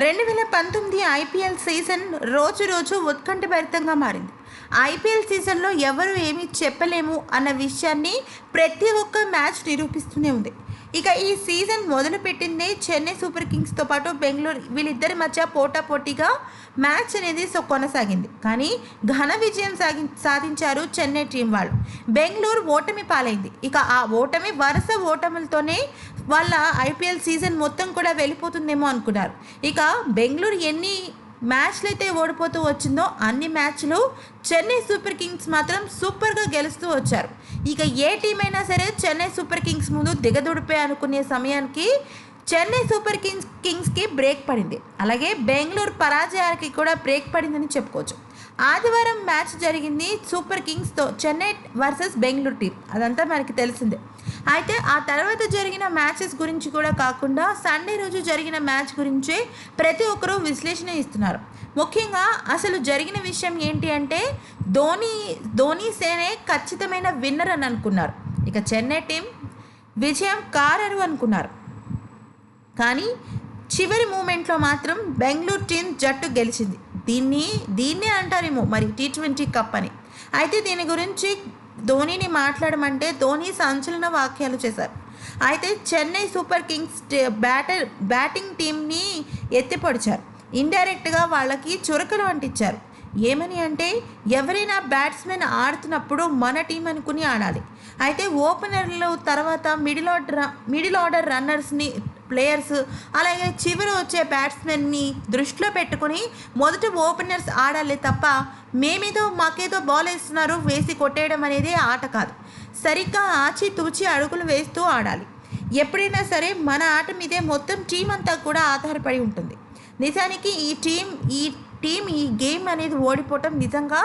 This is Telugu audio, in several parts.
రెండు వేల పంతొమ్మిది ఐపీఎల్ సీజన్ రోజు రోజు ఉత్కంఠభరితంగా మారింది. ఐపీఎల్ సీజన్లో ఎవరు ఏమీ చెప్పలేము అన్న విషయాన్ని ప్రతి ఒక్క మ్యాచ్ నిరూపిస్తూనే ఉంది. ఇక ఈ సీజన్ మొదలుపెట్టిందే చెన్నై సూపర్ కింగ్స్తో పాటు బెంగళూరు. వీళ్ళిద్దరి మధ్య పోటాపోటీగా మ్యాచ్ అనేది సో కొనసాగింది. కానీ ఘన విజయం సాగి సాధించారు చెన్నై టీం వాళ్ళు. బెంగళూరు ఓటమి పాలైంది. ఇక ఆ ఓటమి వరుస ఓటములతోనే వాళ్ళ ఐపీఎల్ సీజన్ మొత్తం కూడా వెళ్ళిపోతుందేమో అనుకున్నారు. ఇక బెంగళూరు ఎన్ని మ్యాచ్లు అయితే ఓడిపోతూ వచ్చిందో అన్ని మ్యాచ్లు చెన్నై సూపర్ కింగ్స్ మాత్రం సూపర్గా గెలుస్తూ వచ్చారు. ఇక ఏ టీం అయినా సరే చెన్నై సూపర్ కింగ్స్ ముందు దిగదుడిపే అనుకునే సమయానికి చెన్నై సూపర్ కింగ్స్ కింగ్స్కి బ్రేక్ పడింది. అలాగే బెంగళూరు పరాజయానికి కూడా బ్రేక్ పడిందని చెప్పుకోవచ్చు. ఆదివారం మ్యాచ్ జరిగింది సూపర్ కింగ్స్తో చెన్నై వర్సెస్ బెంగళూరు టీం. అదంతా మనకి తెలిసిందే. అయితే ఆ తర్వాత జరిగిన మ్యాచెస్ గురించి కూడా కాకుండా సండే రోజు జరిగిన మ్యాచ్ గురించే ప్రతి ఒక్కరూ విశ్లేషణ ఇస్తున్నారు. ముఖ్యంగా అసలు జరిగిన విషయం ఏంటి అంటే ధోని ధోని సేనే ఖచ్చితమైన విన్నర్ అని అనుకున్నారు. ఇక చెన్నై టీం విజయం కారరు అనుకున్నారు. కానీ చివరి మూమెంట్లో మాత్రం బెంగళూరు టీం జట్టు గెలిచింది. దీన్ని దీన్నే అంటారేమో మరి టీ ట్వంటీ కప్ అని. అయితే దీని గురించి ధోనిని మాట్లాడమంటే ధోని సంచలన వాక్యాలు చేశారు. అయితే Chennai super kings batter batting టీంని ఎత్తిపడిచారు. ఇండైరెక్ట్గా వాళ్ళకి చురకలు అంటించారు. ఏమని అంటే ఎవరైనా బ్యాట్స్మెన్ ఆడుతున్నప్పుడు మన టీం అనుకుని ఆడాలి. అయితే ఓపెనర్లు తర్వాత మిడిల్ ఆర్డర్ మిడిల్ ఆర్డర్ రన్నర్స్ని ప్లేయర్స్. అలాగే చివరి వచ్చే బ్యాట్స్మెన్ని దృష్టిలో పెట్టుకుని మొదట ఓపెనర్స్ ఆడాలి తప్ప మేమేదో మాకేదో బాల్ వేస్తున్నారు వేసి కొట్టేయడం అనేది ఆట కాదు. సరిగ్గా ఆచి తూచి అడుగులు వేస్తూ ఆడాలి. ఎప్పుడైనా సరే మన ఆట మీదే మొత్తం టీం అంతా కూడా ఆధారపడి ఉంటుంది. నిజానికి ఈ టీం ఈ టీం ఈ గేమ్ అనేది ఓడిపోవటం నిజంగా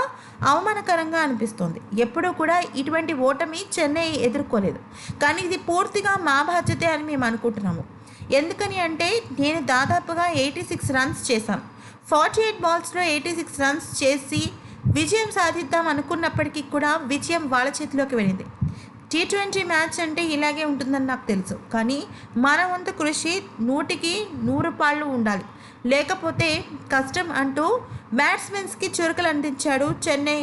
అవమానకరంగా అనిపిస్తుంది. ఎప్పుడూ కూడా ఇటువంటి ఓటమి చెన్నై ఎదుర్కోలేదు. కానీ ఇది పూర్తిగా మా బాధ్యతే అని మేము అనుకుంటున్నాము. ఎందుకని అంటే నేను దాదాపుగా ఎయిటీ సిక్స్ రన్స్ చేశాను ఫార్టీ ఎయిట్ బాల్స్లో ఎయిటీ సిక్స్ రన్స్ చేసి విజయం సాధిద్దాం అనుకున్నప్పటికీ కూడా విజయం వాళ్ళ చేతిలోకి వెళ్ళింది. టీ ట్వంటీ మ్యాచ్ అంటే ఇలాగే ఉంటుందని నాకు తెలుసు. కానీ మన వంతు కృషి నూటికి నూరు పాళ్ళు ఉండాలి. లేకపోతే కష్టం అంటూ బ్యాట్స్మెన్స్కి చురుకలు అందించాడు చెన్నై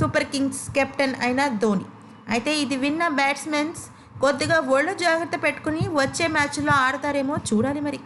సూపర్ కింగ్స్ కెప్టెన్ అయిన ధోని. అయితే ఇది విన్న బ్యాట్స్మెన్స్ కొద్దిగా ఒళ్ళు జాగ్రత్త పెట్టుకుని వచ్చే మ్యాచ్లో ఆడతారేమో చూడాలి మరి.